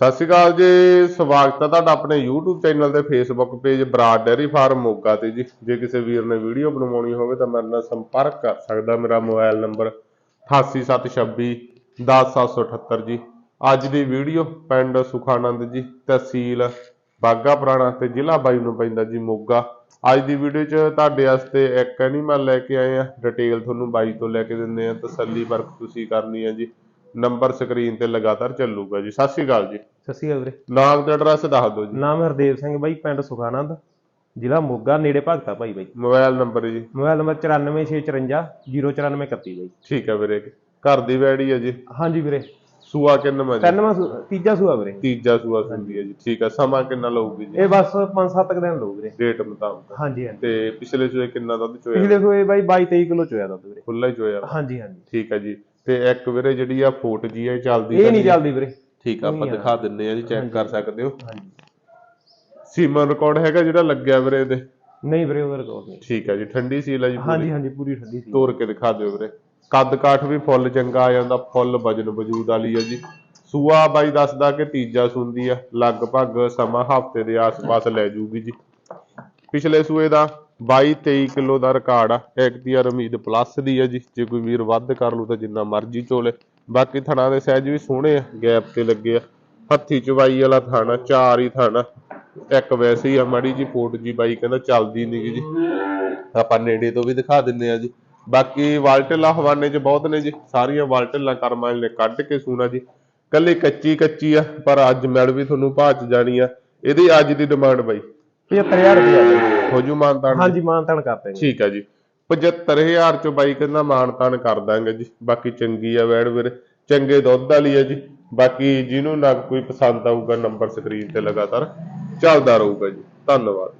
ਸਤਿ ਸ਼੍ਰੀ ਅਕਾਲ ਜੀ, ਸਵਾਗਤ ਹੈ ਤੁਹਾਡਾ ਆਪਣੇ YouTube ਚੈਨਲ ਤੇ Facebook page Brar dairy farm Moga ਤੇ ਜੀ। ਜੇ ਕਿਸੇ ਵੀਰ ਨੇ ਵੀਡੀਓ ਬਣਵਾਉਣੀ ਹੋਵੇ ਤਾਂ ਮੇਰੇ ਨਾਲ ਸੰਪਰਕ ਕਰ ਸਕਦਾ, ਮੇਰਾ ਮੋਬਾਈਲ ਨੰਬਰ 88726 10778 ਜੀ। ਅੱਜ ਦੀ ਵੀਡੀਓ ਪਿੰਡ ਸੁਖਾਨੰਦ ਜੀ, ਤਹਿਸੀਲ ਬਾਗਾ ਪੁਰਾਣਾ ਤੇ ਜ਼ਿਲ੍ਹਾ ਬਾਈ ਨੂੰ ਪੈਂਦਾ ਜੀ, ਮੋਗਾ। ਅੱਜ ਦੀ ਵੀਡੀਓ 'ਚ ਤੁਹਾਡੇ ਵਾਸਤੇ ਇੱਕ ਐਨੀਮਲ ਲੈ ਕੇ ਆਏ ਆ। ਡਿਟੇਲ ਤੁਹਾਨੂੰ ਬਾਈ ਤੋਂ ਲੈ ਕੇ ਦਿੰਦੇ ਆ। ਤਸੱਲੀ ਵਰਕ ਤੁਸੀਂ ਕਰਨੀ ਆ ਜੀ। ਨੰਬਰ ਸਕਰੀਨ ਤੇ ਲਗਾਤਾਰ ਚੱਲੂਗਾ ਜੀ। ਸਤਿ ਸ਼੍ਰੀ ਅਕਾਲ ਜੀ। ਸਤਿ ਸ਼੍ਰੀ ਅਕਾਲ ਵੀਰੇ। ਨਾਮ ਤੇ ਐਡਰੈਸ ਦੱਸ ਦਿਓ ਜੀ। ਨਾਮ ਹਰਦੇਵ ਸਿੰਘ ਬਾਈ ਪਿੰਡ ਸੁਖਾਨੰਦ ਜ਼ਿਲ੍ਹਾ ਮੋਗਾ ਨੇੜੇ ਭਗਤਾ ਭਾਈ ਬਾਈ। ਮੋਬਾਈਲ ਨੰਬਰ ਜੀ। ਮੋਬਾਈਲ ਨੰਬਰ 9464 09431 ਬਾਈ। ਠੀਕ ਹੈ ਵੀਰੇ। ਘਰ ਦੀ ਵੈੜੀ ਹੈ ਜੀ। ਹਾਂਜੀ ਵੀਰੇ। ਸੂਆ ਕਿੰਨਾ ਜੀ ਤਿੰਨਵਾਂ ਸੂ- ਤੀਜਾ ਸੂਆ ਵੀਰੇ। ਤੀਜਾ ਸੂਆ ਹੁੰਦੀ ਹੈ ਜੀ। ਠੀਕ ਹੈ। ਸਮਾਂ ਕਿੰਨਾ ਲਊਗੀ ਜੀ? ਇਹ ਬਸ 5-7 ਦਿਨ ਲਓ ਵੀਰੇ। ਡੇਟ ਮੁਤਾਬਕ। ਹਾਂਜੀ ਹਾਂਜੀ। ਤੇ ਪਿਛਲੇ ਸੂਏ ਕਿੰਨਾ ਦੁੱਧ ਚੋਇਆ? ਪਿਛਲੇ ਸੂਏ ਬਾਈ 22-23 ਕਿਲੋ ਚੋਇਆ ਦੁੱਧ ਵੀਰੇ। ਖੁੱਲਾ ਹੀ ਚੋਇਆ। ਹਾਂਜੀ ਹਾਂਜੀ। ਠੀਕ ਹੈ ਜੀ। ਤੇ ਇੱਕ ਵੀਰੇ ਜਿਹੜੀ ਆ ਫੋਟ ਜੀ ਆ ਇਹ ਚੱਲਦੀ ਇਹ ਤਾਂ ਨਹੀਂ। ਚੱਲਦੀ ਵੀਰੇ। ਠੀਕ ਆ ਆਪਾਂ ਦਿਖਾ ਦਿੰਨੇ ਆ ਜੀ ਚੈੱਕ ਕਰ ਸਕਦੇ ਹੋ। ਹਾਂਜੀ। ਸੀਮਨ ਰਿਕਾਰਡ ਹੈਗਾ ਜਿਹੜਾ ਲੱਗਿਆ ਵੀਰੇ ਇਹਦੇ? ਨਹੀਂ ਵੀਰੇ ਉਹਦਾ ਰਿਕਾਰਡ ਨਹੀਂ। ਠੀਕ ਹੈ ਜੀ ਠੰਡੀ ਸੀਲ ਹੈ ਜੀ ਪੂਰੀ। ਹਾਂਜੀ ਹਾਂਜੀ ਪੂਰੀ ਠੰਡੀ ਸੀ ਤੋੜ ਕੇ ਦਿਖਾ ਦਿਓ ਵੀਰੇ। ਕੱਦ ਕਾਠ ਵੀ ਫੁੱਲ ਚੰਗਾ ਆ ਜਾਂਦਾ ਫੁੱਲ ਵਜਨ ਵਜੂਦ ਵਾਲੀ ਆ ਜੀ। ਸੂਆ ਬਾਈ ਦੱਸਦਾ ਕਿ ਤੀਜਾ ਸੁੰਦੀ ਆ ਲਗਭਗ ਸਮਾਂ ਹਫ਼ਤੇ ਦੇ ਆਸ-ਪਾਸ ਲੈ ਜੂਗੀ ਜੀ। ਪਿਛਲੇ ਸੂਏ ਦਾ 22 23 ਕਿਲੋ ਦਾ ਰਿਕਾਰਡ ਆ ਐਕਟੀਆਰ ਉਮੀਦ ਪਲੱਸ ਦੀ ਆ ਜੀ। ਜੇ ਕੋਈ ਵੀਰ ਵੱਧ ਕਰ ਲੂ ਤਾਂ ਜਿੰਨਾ ਮਰਜ਼ੀ ਚੋਲੇ। ਬਾਕੀ ਥਣਾ ਦੇ ਸਾਈਜ਼ ਵੀ ਸੋਹਣੇ ਆ, ਗੈਪ ਤੇ ਲੱਗੇ ਆ। ਹੱਥੀ ਚਵਾਈ ਵਾਲਾ ਥਾਣਾ, ਚਾਰ ਹੀ ਥਾਣਾ। ਇੱਕ ਵੈਸੇ ਹੀ ਆ, ਮਾੜੀ ਜੀ ਫੋਟ ਜੀ ਬਾਈ ਕਹਿੰਦਾ ਚੱਲਦੀ ਨਹੀਂ ਜੀ। ਆਪਾਂ ਨੇੜੇ ਤੋਂ ਵੀ ਦਿਖਾ ਦਿੰਨੇ ਆ ਜੀ। ਬਾਕੀ ਵਾਲਟਲਾ ਹਵਾਨੇ 'ਚ ਬਹੁਤ ਨੇ ਜੀ। ਸਾਰੀਆਂ ਵਾਲਟਲਾਂ ਕਰਮਾਂ ਨੇ ਕੱਢ ਕੇ ਸੂਣਾ ਜੀ। ਕੱਲੀ ਕੱਚੀ ਕੱਚੀ ਆ, ਪਰ ਅੱਜ ਮੈਲ ਵੀ ਤੁਹਾਨੂੰ ਭਾਚ ਜਾਣੀ ਆ। ਇਹਦੀ ਅੱਜ ਦੀ ਡਿਮਾਂਡ ਬਾਈ। 75000 ਰੁਪਏ ਬਾਈ ਹੋ ਜੂ ਮਾਨਤਾਨ ਹਾਂਜੀ ਮਾਨਤਾਨ ਕਰਦੇ ਨੇ ਠੀਕ ਆ ਜੀ। 75000 ਚੋਂ ਬਾਈ ਕਹਿੰਦਾ ਮਾਨਤਾਨ ਕਰ ਦਾਂਗੇ ਜੀ। ਬਾਕੀ ਚੰਗੀ ਆ ਵੈੜ ਵੀਰ। ਚੰਗੇ ਦੁੱਧ ਵਾਲੀ ਆ ਜੀ। ਬਾਕੀ ਜਿਹਨੂੰ ਨਾ ਕੋਈ ਪਸੰਦ ਆਊਗਾ ਨੰਬਰ ਸਕਰੀਨ ਤੇ ਲਗਾਤਾਰ ਚੱਲਦਾ ਰਹੂਗਾ ਜੀ। ਧੰਨਵਾਦ।